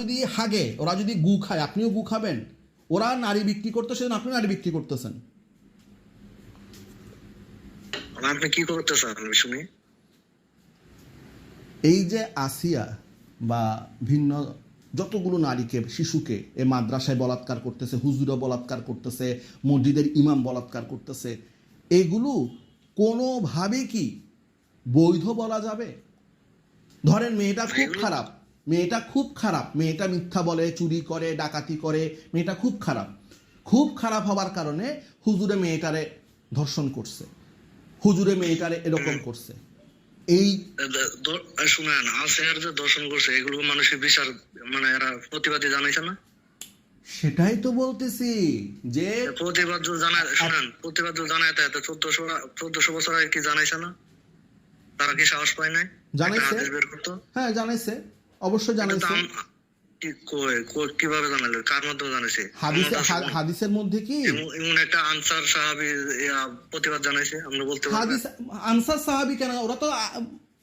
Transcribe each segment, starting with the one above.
যদি হাগে ওরা যদি গু খায় আপনিও গু খাবেন? ওরা নারী বিক্রি করতেছেন আপনি নারী বিক্রি করতেছেন। আপনি কি করতে শুনি। এই যে আসিয়া বা ভিন্ন যতগুলো নারীকে শিশুকে এ মাদ্রাসায় বলাৎকার করতেছে হুজুরা বলাৎকার করতেছে মসজিদের ইমাম বলাৎকার করতেছে এগুলো কোনোভাবে কি বৈধ বলা যাবে? ধরেন মেয়েটা খুব খারাপ। মেয়েটা খুব খারাপ। মেয়েটা মিথ্যা বলে চুরি করে ডাকাতি করে মেয়েটা খুব খারাপ। খুব খারাপ হওয়ার কারণে হুজুরে মেয়েটারে ধর্ষণ করছে। হুজুরে মেয়েটারে এরকম করছে। এই শুনেন আসের যে দর্শন করছে এগুলো মানুষের বিচার মানে এরা প্রতিবাদী জানাইছে না? সেটাই তো বলতেছি যে প্রতিবাদ জানায় শুনেন প্রতিবাদ জানায় তাই চোদ্দশো চোদ্দশো বছর আগে কি জানাইছে না? তারা কি সাহস পায় নাই? জানাইছে। হ্যাঁ জানাইছে। অবশ্যই জানাইছে। আম- কি কয়? কয়- কীভাবে জানাইলো? কার মাধ্যমে জানাইছে? হাদিসে আমার কাছে হা- হাদিসের মধ্যে কি? এমন- এমন একটা আনসার সাহাবি প্রতিবাদ জানাইছে আমরা বলতে হাদিস আনসার সাহাবি কেন? ওরা তো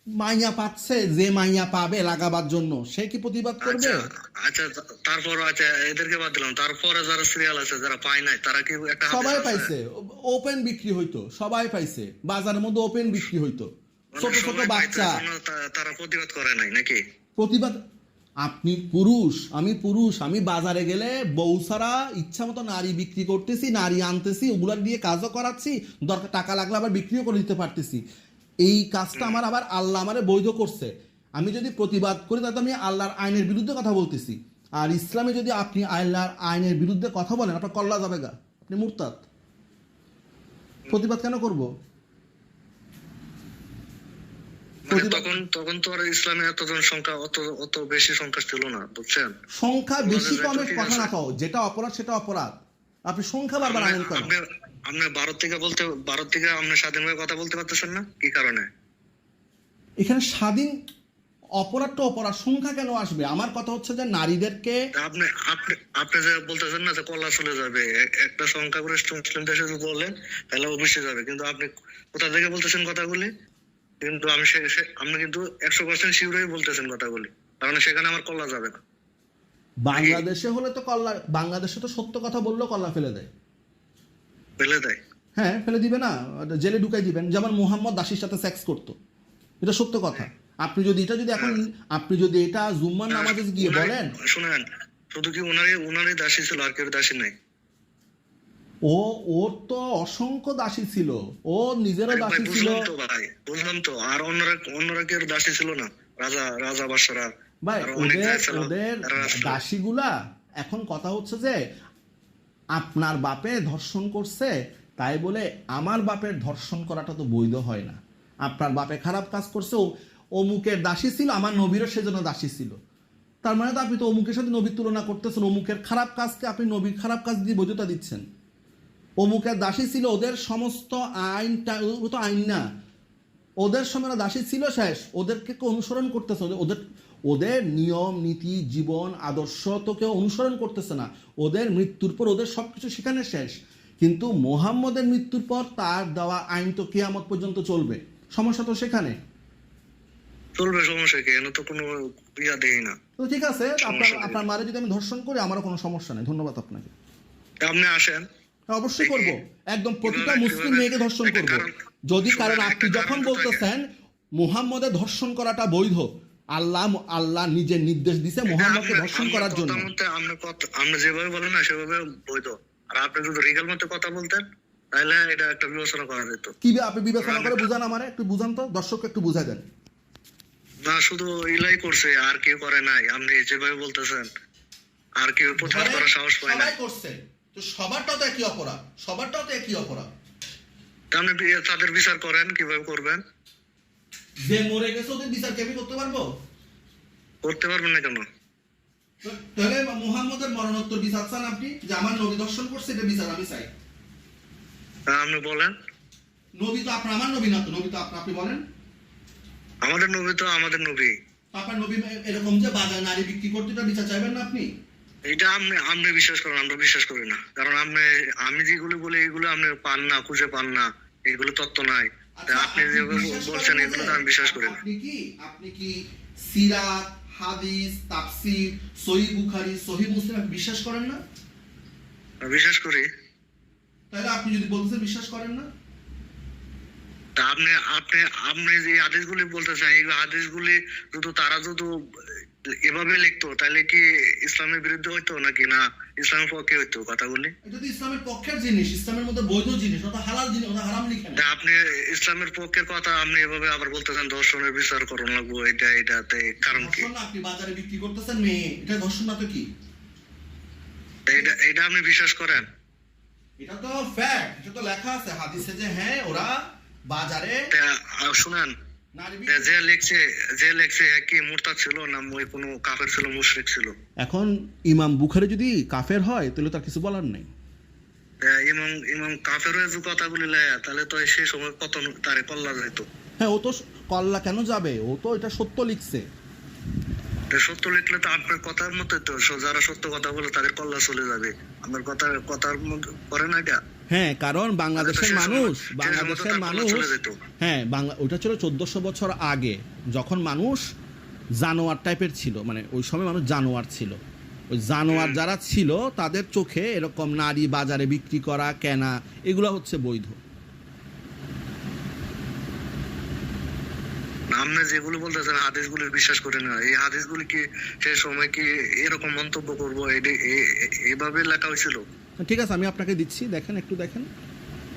মাইয়া পাচ্ছে যে মাইয়া পাবে লাগাবার জন্য। সে কি প্রতিবাদ করবে? আচ্ছা আচ্ছা তারপর আচ্ছা এদেরকে বাদ দিলাম। তারপরে যারা সিরিয়াল আছে যারা পায় নাই তারা কি একটা সবাই পাইছে। ওপেন বিক্রি হইতো। সবাই পাইছে। বাজারের মধ্যে ওপেন বিক্রি হইতো। মানে ছোট ছোট বাচ্চা। তারা প্রতিবাদ করে নাই নাকি? প্রতিবাদ। আপনি পুরুষ, আমি পুরুষ, আমি বাজারে গেলে ছাড়া ইচ্ছা মতো নারী বিক্রি করতেছি, নারী আনতেছি, ওগুলা দিয়ে কাজও করাচ্ছি, দরকার টাকা লাগলে আবার বিক্রিও করে দিতে পারতেছি। এই কাজটা আমার আবার আল্লাহ আমারে বৈধ করছে। আমি যদি প্রতিবাদ করি, তাহলে আমি আল্লাহর আইনের বিরুদ্ধে কথা বলতেছি। আর ইসলামে যদি আপনি আল্লাহর আইনের বিরুদ্ধে কথা বলেন, আপনার কল্লা যাবে গা আপনি মুরতাদ। প্রতিবাদ কেন করব মানে প্রতিবাদ- তখন তখন তো আর ইসলামে এত জনসংখ্যা অত অত বেশি সংখ্যা ছিল না বুঝছেন? সংখ্যা বেশি কমের কথা না কও যেটা অপরাধ সেটা অপরাধ। আপনি সংখ্যা বারবার আনেন কেন আপনি ভারত থেকে বলতে ভারত থেকে আপনি স্বাধীনভাবে কথা বলতে পারতেছেন না? কি কারণে? এখানে স্বাধীন অপরাধটা অপরাধ সংখ্যা কেন আসবে? আমার কথা হচ্ছে যে নারীদেরকে আপনি আপনি আপনি যে বলতেছেন না যে কলা চলে যাবে একটা সংখ্যাগরিষ্ঠ মুসলিম দেশে যদি বলেন তাহলে অবশ্যই যাবে। কিন্তু আপনি কোথা থেকে বলতেছেন কথাগুলি? কিন্তু আমি আপনি কিন্তু একশো পার্সেন্ট শিওরই বলতেছেন কথাগুলি। কারণ সেখানে আমার কল্লা যাবে না। বাংলাদেশে হলে তো কল্লা বাংলাদেশে তো সত্য কথা বললেও কল্লা ফেলে দেয়। ফেলে দেয়? হ্যাঁ ফেলে দিবে না। জেলে ঢুকাই দিবেন। যেমন মোহাম্মদ দাসির সাথে সেক্স করতো। এটা সত্য কথা। আপনি যদি এটা যদি এখন আপনি যদি এটা জুম্মার নামাজে গিয়ে বলেন শুনেন। শুধু কি উনারই উনারই দাসী ছিল আর কেউ দাসী নাই। ও ওর তো অসংখ্য দাসী ছিল। ও নিজেরও দাসী ছিল। বুঝলাম তো ভাই বুঝলাম তো। আর অন্যরা অন্যরা কেউ দাসী ছিল না? রাজা রাজা বাদশারা ভাই ওদের ওদের দাসীগুলা এখন কথা হচ্ছে যে আপনার বাপে ধর্ষণ করছে তাই বলে আমার বাপের ধর্ষণ করাটা তো বৈধ হয় না। আপনার বাপে খারাপ কাজ করছে অমুকের দাসী ছিল আমার নবীরও সেজন্য দাসী ছিল। তার মানে তো আপনি তো অমুকের সাথে নবীর তুলনা করতেছেন অমুকের খারাপ কাজকে আপনি নবীর খারাপ কাজ দিয়ে বৈধতা দিচ্ছেন। অমুকের দাসী ছিল ওদের সমস্ত আইনটা ও তো আইন না। ওদের সময় দাসী ছিল শেষ ওদেরকে কেউ অনুসরণ করতেছে ওদের- ওদের ওদের নিয়ম নীতি জীবন আদর্শ তো কেউ অনুসরণ করতেছে না। ওদের মৃত্যুর পর ওদের সবকিছু সেখানে শেষ। কিন্তু মোহাম্মদের মৃত্যুর পর তার দেওয়া আইন তো কেয়ামত পর্যন্ত চলবে। সমস্যা তো সেখানে। চলবে সমস্যা কি? তো কোনো ইয়া দেই না। তো ঠিক আছে আপনার আপনার মারে যদি আমি ধর্ষণ করি আমারও কোনো সমস্যা নেই। ধন্যবাদ আপনাকে। আপনি আসেন। অবশ্যই করব। একদম প্রতিটা মুসলিম মেয়েকে ধর্ষণ করব। যদি কারণ আপনি যখন বলতেছেন মুহাম্মদের ধর্ষণ করাটা বৈধ। আল্লাহ আল্লাহ নিজের নির্দেশ দিছে মুহাম্মদকে ধর্ষণ করার জন্য। আপনি যেভাবে বলেন না সেভাবে বৈধ। আর আপনি যদি রিগাল মতো কথা বলতেন তাহলে এটা একটা বিবেচনা করা যেত। কি আপনি বিবেচনা করে বুঝান আমারে একটু বুঝান তো দর্শককে একটু বুঝাই দেন। না শুধু ইলাই করছে আর কেউ করে নাই। আপনি যেভাবে বলতেছেন আর কেউ প্রতিবাদ করার সাহস পায় না সবাই করছে। তো সবারটাও তো একই অপরাধ সবারটাও তো একই অপরাধ। আপনি তাদের বিচার করেন কীভাবে করবেন? যে মরে গেছে ওদের বিচার কি আমি করতে পারব? করতে পারবেন না কেন? তাহলে মুহাম্মদের মরণোত্তর বিচার চান আপনি? যে আমার নবী দর্শন করছে এটা বিচার আমি চাই। আপনি বলেন। নবী তো আপনার আমার নবী না তো নবী তো আপনি আপনি বলেন। আমাদের নবী তো আমাদের নবী। আপনার নবী এরকম যে বাজার নারী বিক্রি করতে এটা বিচার চাইবেন না আপনি? এটা আপনি আপনি বিশ্বাস করেন আমরা বিশ্বাস করি না। কারণ আপনি আমি যেগুলো বলি এগুলো আপনি পান না খুঁজে পান না। এগুলো তত্ত্ব নাই। আচ্ছা, আপনি যেগুলো বলছেন এগুলো তো আমি বিশ্বাস করি না। আপনি কি আপনি কি সিরাত হাদিস তাফসির সহি বুখারি সহি মুসলিম বিশ্বাস করেন না? বিশ্বাস করি। তাহলে আপনি যদি বলতেছেন বিশ্বাস করেন না? আপনি আপনি আপনি যে হাদিসগুলি বলতেছেন এই হাদিসগুলি যদি তারা যদি এভাবে লিখতো তাহলে কি ইসলামের বিরুদ্ধে হইতো নাকি না? ইসলামের পক্ষে হইতো কথাগুলি এটা তো ইসলামের পক্ষের জিনিস ইসলামের মধ্যে বৈধ জিনিস ওটা হালাল জিনিস ওটা হারাম লিখে না আপনি ইসলামের পক্ষের কথা আপনি এভাবে আবার বলতেছেন দর্শনের বিচার করুন লাগবো এটা এটাতে কারণ কি? আপনি বাজারে বিক্রি করতেছেন মেয়ে এটা ধর্ষণ না তো কি? এটা এটা আপনি বিশ্বাস করেন? এটা তো ফ্যাক্ট এটা তো লেখা আছে হাদিসে যে হ্যাঁ ওরা বাজারে শুনেন যে লিখছে যে লিখছে কি মুরতাদ ছিল না ওই কোনো কাফের ছিল মুশরিক ছিল। এখন ইমাম বুখারি যদি কাফের হয় তাহলে তার কিছু বলার নেই। ইমাম ইমাম কাফের হয়ে যে কথাগুলি লেয় তাহলে তো সেই সময় কত তারে কল্লা যাইতো। হ্যাঁ ও তো কল্লা কেন যাবে? ও তো এটা সত্য লিখছে। সত্য লিখলে তো আপনার কথার মতো তো যারা সত্য কথা বলে তাদের কল্লা চলে যাবে। আমার কথা কথার মধ্যে করে না এটা? হ্যাঁ কারণ বাংলাদেশের মানুষ বাংলাদেশের মানুষ হ্যাঁ বাংলা ওটা ছিল চোদ্দশো বছর আগে যখন মানুষ জানোয়ার টাইপের ছিল মানে ওই সময় মানুষ জানোয়ার ছিল। ওই জানোয়ার যারা ছিল তাদের চোখে এরকম নারী বাজারে বিক্রি করা কেনা এগুলো হচ্ছে বৈধ। আপনি যেগুলো বলতেছেন হাদিসগুলি বিশ্বাস করে না। এই হাদিসগুলি কি সেই সময় কি এরকম মন্তব্য করব? এভাবে লেখা হয়েছিল? ঠিক আছে আমি আপনাকে দিচ্ছি দেখেন একটু দেখেন।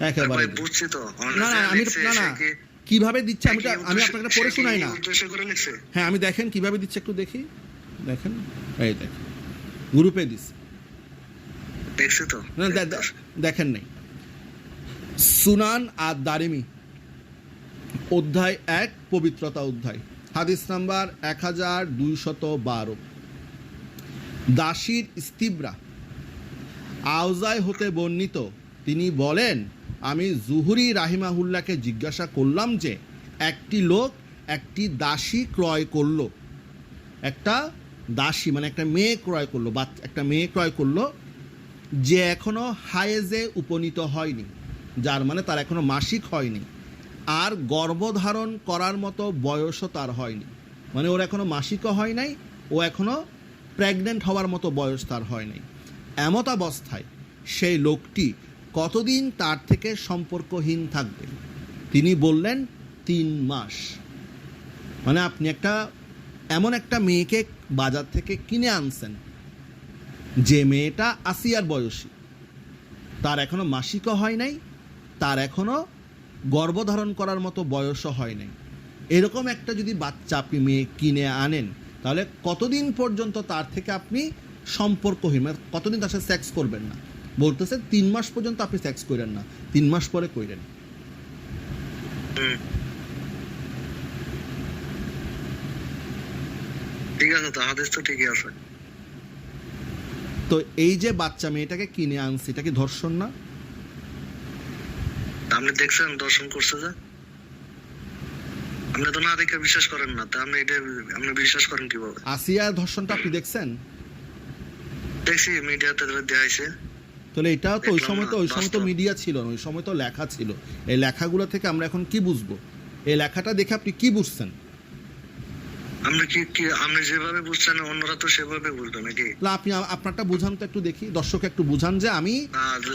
একেবারে বুঝছি তো না না আমি না না কীভাবে দিচ্ছে আমি আমি আপনাকে পড়ে শোনাই না। হ্যাঁ আমি দেখেন কীভাবে দিচ্ছে একটু দেখি। দেখেন এই দেখেন। গ্রুপে দিচ্ছে। দেখছি তো। না, দেখেন নাই। সুনান আর দারিমি। অধ্যায় এক পবিত্রতা অধ্যায়। হাদিস নাম্বার এক হাজার দুইশত বারো। দাসির স্তিবরা। আওজায় হতে বর্ণিত। তিনি বলেন, আমি জুহুরি রাহিমাহুল্লাহকে জিজ্ঞাসা করলাম যে, একটি লোক একটি দাসী ক্রয় করল। একটা দাসী মানে একটা মেয়ে ক্রয় করল, বা একটা মেয়ে ক্রয় করল, যে এখনও হায়েজে উপনীত হয়নি, যার মানে তার এখনও মাসিক হয়নি, আর গর্ভধারণ করার মতো বয়সও তার হয়নি। মানে ওর এখনও মাসিকও হয় নাই, ও এখনও প্রেগনেন্ট হওয়ার মতো বয়স তার হয় নাই। এমত অবস্থায় সেই লোকটি কতদিন তার থেকে সম্পর্কহীন থাকবে? তিনি বললেন, তিন মাস। মানে আপনি একটা, এমন একটা মেয়েকে বাজার থেকে কিনে আনছেন। যে মেয়েটা আসিয়ার বয়সী। তার এখনও মাসিকও হয় নাই, তার এখনও গর্ভধারণ করার মতো বয়সও হয় নাই। এরকম একটা যদি বাচ্চা আপনি মেয়ে কিনে আনেন, তাহলে কতদিন পর্যন্ত তার থেকে আপনি সম্পর্কহীন। মানে কতদিন তার সাথে সেক্স করবেন না? বলতেছে তিন মাস পর্যন্ত আপনি সেক্স করেন না। তিন মাস পরে। ঠিক আছে তো হাদিস তো ঠিকই আছে। তো এই যে বাচ্চা মেয়েটাকে কিনে আনছি এটা কি ধর্ষণ না? আপনি দেখছেন দর্শন করছে যে? আপনি তো না দেখে বিশ্বাস করেন না তা আপনি এটা আপনি বিশ্বাস করেন কীভাবে? আসিয়ার ধর্ষণটা আপনি দেখছেন? দেখছি মিডিয়াতে দেখাইছে তাহলে এটাও তো ওই সময় তো ওই সময় তো মিডিয়া ছিল না ওই সময় তো লেখা ছিল। এই লেখাগুলো থেকে আমরা এখন কি বুঝব? এই লেখাটা দেখে আপনি কি বুঝছেন? আপনি কি কি যেভাবে বুঝছেন অন্যরা তো সেভাবে বুঝবে নাকি? না আপনি আপনারটা বুঝান তো একটু দেখি দর্শক একটু বুঝান যে আমি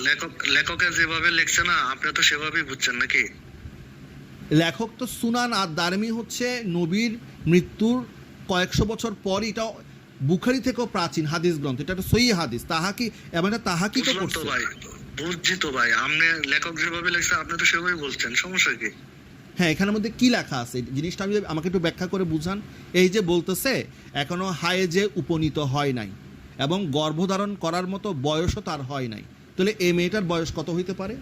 লেখক লেখকের যেভাবে লিখছে না আপনি তো সেভাবেই বুঝছেন নাকি? লেখক তো সুনান আর দারমি হচ্ছে নবীর মৃত্যুর কয়েকশো বছর পর এটা বুখারি থেকেও প্রাচীন হাদিস গ্রন্থ এটা একটা সই হাদিস। তাহা কি এমন তাহা কি তো করছে ভাই আপনি লেখক যেভাবে লিখছে আপনি তো সেভাবেই বলছেন সমস্যা কি? হ্যাঁ এখানের মধ্যে কি লেখা আছে? জিনিসটা আমি আমাকে একটু ব্যাখ্যা করে বুঝান। এই যে বলতেছে এখনও হায়েজে উপনীত হয় নাই এবং গর্ভধারণ করার মতো বয়সও তার হয় নাই। তাহলে এই মেয়েটার বয়স কত হইতে পারে?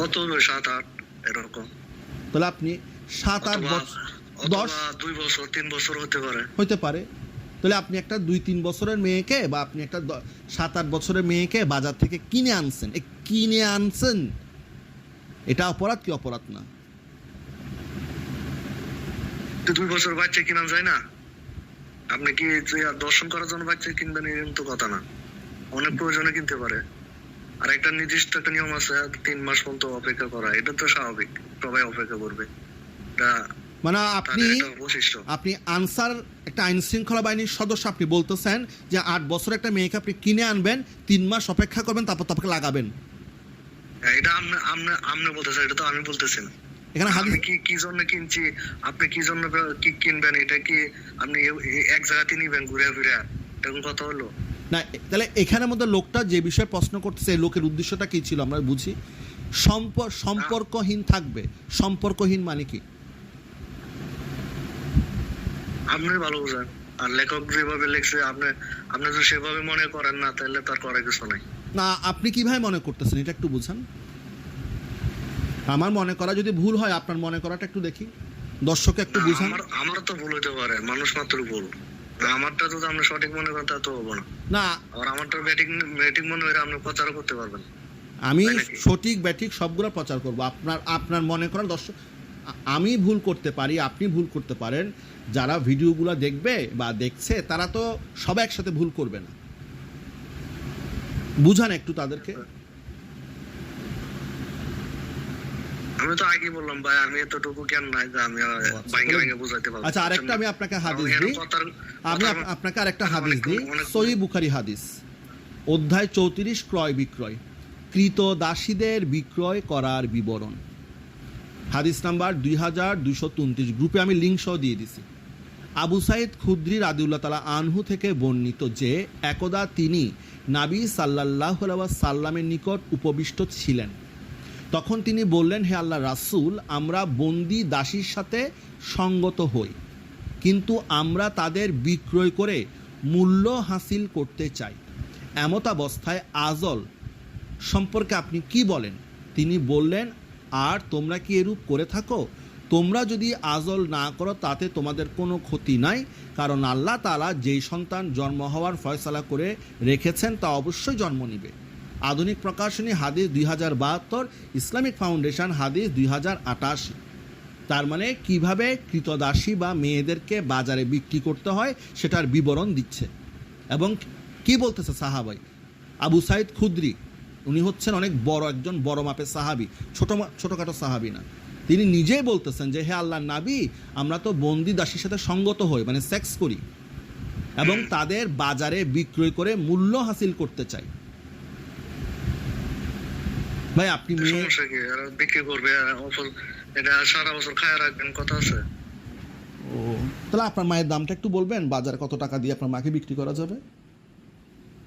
কত সাত আট এরকম? তাহলে আপনি সাত আট বছর দশ? দুই বছর তিন বছর হতে পারে। হইতে পারে। তাহলে আপনি একটা দুই তিন বছরের মেয়েকে বা আপনি একটা সাত আট বছরের মেয়েকে বাজার থেকে কিনে আনছেন। কিনে আনছেন? এটা অপরাধ কি অপরাধ না? দুই বছর বাচ্চা কিনা যায় না? আপনি কি দর্শন করার জন্য বাচ্চা কিনবেন এরকম তো কথা না। অনেক প্রয়োজনে কিনতে পারে। আর একটা নির্দিষ্ট একটা নিয়ম আছে তিন মাস পর্যন্ত অপেক্ষা করা। এটা তো স্বাভাবিক। সবাই অপেক্ষা করবে। এটা মানে আপনি আপনি আনসার একটা আইন শৃঙ্খলা বাহিনীর সদস্য আপনি বলতেছেন যে আট বছর একটা মেয়েকে আপনি কিনে আনবেন তিন মাস অপেক্ষা করবেন তারপর তারপরে লাগাবেন। হ্যাঁ, এটা আপনি আপনি আপনি বলতেছেন এটা তো আমি বলতেছি না। এখানে আমি কি কি জন্য কিনছি? আপনি কি জন্য কি কিনবেন? এটা কি আপনি এক জায়গাতে নিবেন ঘুরে ফিরে? এরকম কথা হলো? না তাহলে এখানের মধ্যে লোকটা যে বিষয়ে প্রশ্ন করতেছে লোকের উদ্দেশ্যটা কি ছিল আমরা বুঝি? সম্প- সম্পর্কহীন থাকবে। সম্পর্কহীন মানে কি? আপনি ভালো বুঝেন। আর লেখক যেভাবে লিখছে আপনি আপনি যদি সেভাবে মনে করেন না তাহলে তার করার কিছু নাই। না আপনি কীভাবে মনে করতেছেন? এটা একটু বুঝান। আমার মনে করা যদি ভুল হয় আপনার মনে করাটা একটু দেখি। দর্শক একটু বুঝান। আমার আমার তো ভুল হইতে পারে। মানুষ মাত্র ভুল। না, আমারটা যদি আপনি সঠিক মনে করেন তা তো হব না। না। আর আমারটা ব্যাটিং ব্যাটিং মনে হলে আপনি প্রচারও করতে পারবেন আমি? সঠিক ব্যাঠিক সবগুলো প্রচার করব। আপনার আপনার মনে করেন দর্শক আমি ভুল করতে পারি আপনি ভুল করতে পারেন। যারা ভিডিওগুলো দেখবে বা দেখছে তারা তো সবাই একসাথে ভুল করবে না। বুঝান একটু তাদেরকে। আমি তো আগেই বললাম ভাই আমি এতটুকু জ্ঞান নাই যে আমি আচ্ছা, ভাঙ্গে ভাঙ্গে বুঝাইতে পারব আচ্ছা আরেকটা আমি আপনাকে হাদিস দিই। আমি আপনাকে আরেকটা হাদিস দিই। অনেক- সহি বুখারি হাদিস। অধ্যায় চৌত্রিশ ক্রয় বিক্রয় কৃত দাসীদের বিক্রয় করার বিবরণ। হাদিস নাম্বার দুই হাজার দুইশো উনত্রিশ গ্রুপে আমি লিঙ্ক সহ দিয়ে দিছি। আবু সাইদ খুদ্রি রাদিউল্লাহ তালা আনহু থেকে বর্ণিত যে, একদা তিনি নাবি সাল্লাহ সাল্লামের নিকট উপবিষ্ট ছিলেন। তখন তিনি বললেন, হে আল্লাহ রাসূল, আমরা বন্দি দাসীর সাথে সঙ্গত হই, কিন্তু আমরা তাদের বিক্রয় করে মূল্য হাসিল করতে চাই। এমতাবস্থায় আজল সম্পর্কে আপনি কি বলেন? তিনি বললেন আর তোমরা কি এরূপ করে থাকো? তোমরা যদি আজল না করো, তাতে তোমাদের কোনো ক্ষতি নাই, কারণ আল্লাহ তালা যেই সন্তান জন্ম হওয়ার ফয়সালা করে রেখেছেন, তা অবশ্যই জন্ম নিবে। আধুনিক প্রকাশনী হাদিস দুই হাজার বাহাত্তর, ইসলামিক ফাউন্ডেশন হাদিস দুই হাজার আটাশি তার মানে কীভাবে কৃতদাসী বা মেয়েদেরকে বাজারে বিক্রি করতে হয়, সেটার বিবরণ দিচ্ছে। এবং কি বলতেছে সাহাবাই? আবু সাইদ খুদ্রি উনি হচ্ছেন অনেক বড় একজন বড় মাপের সাহাবি ছোট ছোটখাটো সাহাবি না। তিনি নিজেই বলতেছেন যে হে আল্লাহ নাবি আমরা তো বন্দি দাসীর সাথে সঙ্গত হই মানে সেক্স করি এবং তাদের বাজারে বিক্রয় করে মূল্য হাসিল করতে চাই। ভাই আপনি বিক্রি করবে এটা সারা বছর খায় রাখবেন কথা আছে? ও তাহলে আপনার মায়ের দামটা একটু বলবেন বাজারে কত টাকা দিয়ে আপনার মাকে বিক্রি করা যাবে?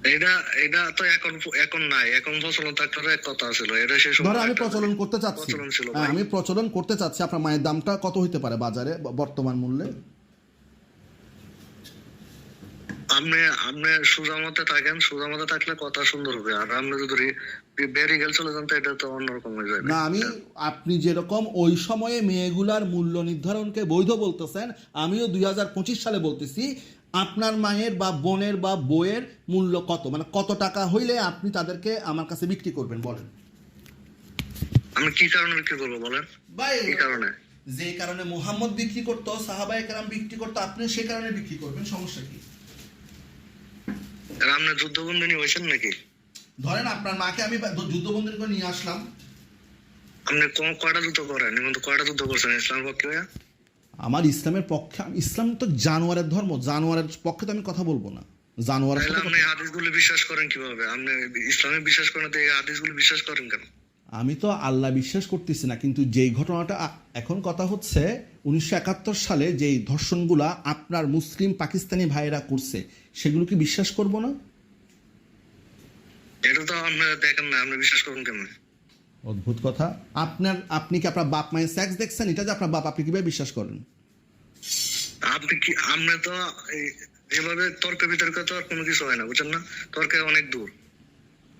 এটা এটা তো এখন এখন নাই। এখন প্রচলন থাকলে এক কথা ছিল। এটা সেই ধরো আমি প্রচলন করতে চাচ্ছি। প্রচলন ছিল হ্যাঁ। আমি প্রচলন করতে চাচ্ছি। আপনার মায়ের দামটা কত হইতে পারে বাজারে বর্তমান মূল্যে? আপনি আপনি সোজা মতে থাকেন। সোজা মতে থাকলে কথা সুন্দর হবে। আর আপনি যদি বেরিগেল চলে যান তো এটা তো অন্যরকম হয়ে যাবে। না আমি আপনি যেরকম ওই সময়ে মেয়েগুলার মূল্য নির্ধারণকে বৈধ বলতেছেন আমিও দুই হাজার পঁচিশ সালে বলতেছি আপনার মায়ের বা বোনের বা বইয়ের মূল্য কত? মানে কত টাকা হইলে আপনি তাদেরকে আমার কাছে বিক্রি করবেন? বলেন। আমি কি কারণে বিক্রি করব বলেন? ভাই কি কারণে? যে কারণে মোহাম্মদ বিক্রি করতো কারাম বিক্রি করতো আপনি সে কারণে বিক্রি করবেন সমস্যা কি? আপনি যুদ্ধবন্দিনী হয়েছেন নাকি? ধরেন আপনার মাকে আমি যুদ্ধবন্দির করে নিয়ে আসলাম। আপনি কয়টা যুদ্ধ করেন? কয়টা যুদ্ধ করছেন? ইসলাম পক্ষে? আমার ইসলামের পক্ষে ইসলাম তো জানোয়ারের ধর্ম জানোয়ারের পক্ষে তো আমি কথা বলব না। জানোয়ারের তাহলে সাথে আপনি হাদিসগুলো বিশ্বাস করেন কীভাবে? আপনি ইসলামে বিশ্বাস করেন তো এই হাদিসগুলো বিশ্বাস করেন কেন? আমি তো আল্লাহ বিশ্বাস করতেছি না কিন্তু যেই ঘটনাটা এখন কথা হচ্ছে উনিশশো একাত্তর সালে যেই ধর্ষণগুলা আপনার মুসলিম পাকিস্তানি ভাইয়েরা করছে সেগুলো কি বিশ্বাস করব না? এটা তো আপনি দেখেন না আপনি বিশ্বাস করেন কেন? অদ্ভুত কথা। আপনার আপনি কি আপনার বাপ মায়ের সেক্স দেখছেন? এটা যে আপনার বাপ আপনি কীভাবে বিশ্বাস করেন? আপনি কি আপনি তো এভাবে তর্ক বিতর্কে তো আর কোনো কিছু হয় না বুঝছেন না? তর্কে অনেক দূর।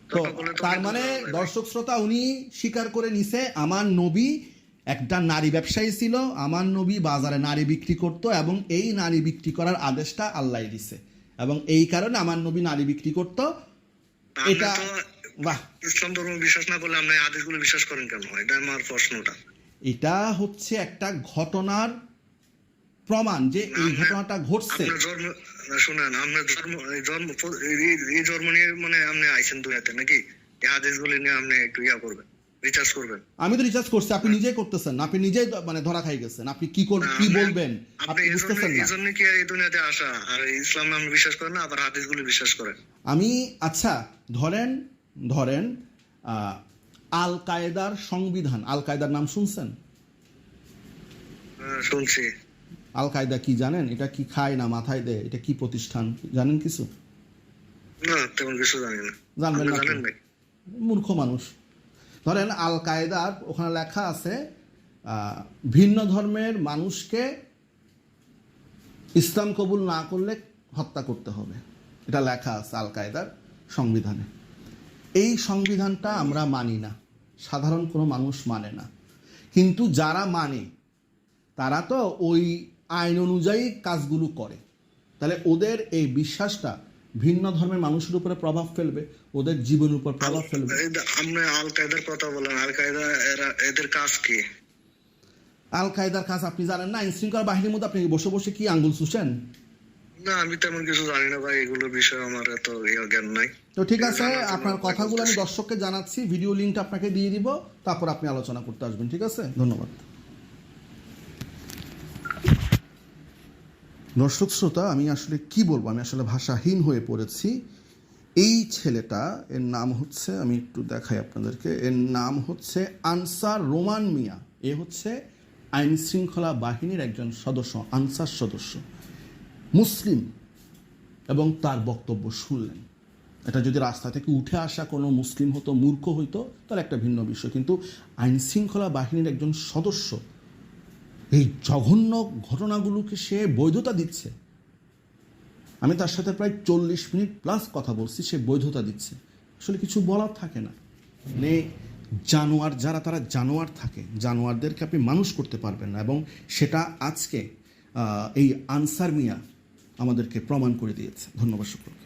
তো তার মানে। দর্শক শ্রোতা উনি স্বীকার করে নিছে আমার নবী একটা নারী ব্যবসায়ী ছিল আমার নবী বাজারে নারী বিক্রি করত এবং এই নারী বিক্রি করার আদেশটা আল্লাহ দিছে। এবং এই কারণে আমার নবী নারী বিক্রি করত। এটা বাহ। ইসলাম ধর্ম বিশ্বাস না করলে আপনি হাদিসগুলো বিশ্বাস করেন কেন? এটা আমার প্রশ্নটা। এটা হচ্ছে একটা ঘটনার প্রমাণ যে এই ঘটনাটা ঘটছে। শুনেন আপনার জন্ম এই জন্ম এই- এই জন্ম নিয়ে মানে আপনি আইছেন দুনিয়াতে নাকি? এই হাদিসগুলি নিয়ে আপনি একটু ইয়া করবেন রিচার্জ করবেন। আমি তো রিচার্জ করছি আপনি নিজেই করতেছেন আপনি নিজেই মানে ধরা খাই গেছেন আপনি কি কর কি বলবেন আপনি বুঝতেছেন না। জন্য কি এই দুনিয়াতে আসা? আর ইসলাম আমি বিশ্বাস করেন না আবার হাদিসগুলি বিশ্বাস করেন? আমি আচ্ছা ধরেন ধরেন আল কায়দার সংবিধান আল কায়দার নাম শুনছেন? হ্যাঁ, শুনছি। আল কায়দা কি জানেন? এটা কি খায় না মাথায় দেয়? এটা কি প্রতিষ্ঠান? জানেন কিছু? না তেমন কিছু জানি না। জানবেন না মূর্খ মানুষ। ধরেন আল কায়দার ওখানে লেখা আছে আহ, ভিন্ন ধর্মের মানুষকে ইসলাম কবুল না করলে হত্যা করতে হবে। এটা লেখা আছে আল কায়দার সংবিধানে। এই সংবিধানটা আমরা মানি না। সাধারণ কোনো মানুষ মানে না। কিন্তু যারা মানে তারা তো ওই আইন অনুযায়ী কাজগুলো করে। তাহলে ওদের এই বিশ্বাসটা ভিন্ন ধর্মের মানুষের উপরে প্রভাব ফেলবে ওদের জীবনের উপর প্রভাব ফেলবে। আপনি আল কায়দার কথা বলেন আল কায়দা এরা এদের কাজ কি? আল কায়দার কাজ আপনি জানেন না আইন শৃঙ্খলা বাহিনীর মধ্যে আপনি বসে বসে কি আঙ্গুল শুষেন না আমি তেমন কিছু জানি না ভাই এগুলোর বিষয়ে আমার এত ইয়ে জ্ঞান নাই। তো ঠিক আছে আপনার কথাগুলো আমি দর্শককে জানাচ্ছি ভিডিও আপনাকে দিয়ে দিব তারপর আপনি আলোচনা করতে আসবেন ঠিক আছে? ধন্যবাদ। দর্শক শ্রোতা আমি আসলে কি বলব? আমি আসলে ভাষাহীন হয়ে পড়েছি। এই ছেলেটা এর নাম হচ্ছে আমি একটু দেখাই আপনাদেরকে এর নাম হচ্ছে আনসার রোমান মিয়া। এ হচ্ছে আইন শৃঙ্খলা বাহিনীর একজন সদস্য আনসার সদস্য। মুসলিম এবং তার বক্তব্য শুনলেন। এটা যদি রাস্তা থেকে উঠে আসা কোনো মুসলিম হতো, মূর্খ হইতো, তাহলে একটা ভিন্ন বিষয়। কিন্তু আইন শৃঙ্খলা বাহিনীর একজন সদস্য এই জঘন্য ঘটনাগুলোকে সে বৈধতা দিচ্ছে। আমি তার সাথে প্রায় চল্লিশ মিনিট প্লাস কথা বলছি, সে বৈধতা দিচ্ছে। আসলে কিছু বলার থাকে না। মানে জানোয়ার, যারা তারা জানোয়ার থাকে, জানোয়ারদেরকে আপনি মানুষ করতে পারবেন না। এবং সেটা আজকে এই আনসার মিয়া আমাদেরকে প্রমাণ করে দিয়েছে। ধন্যবাদ সকলকে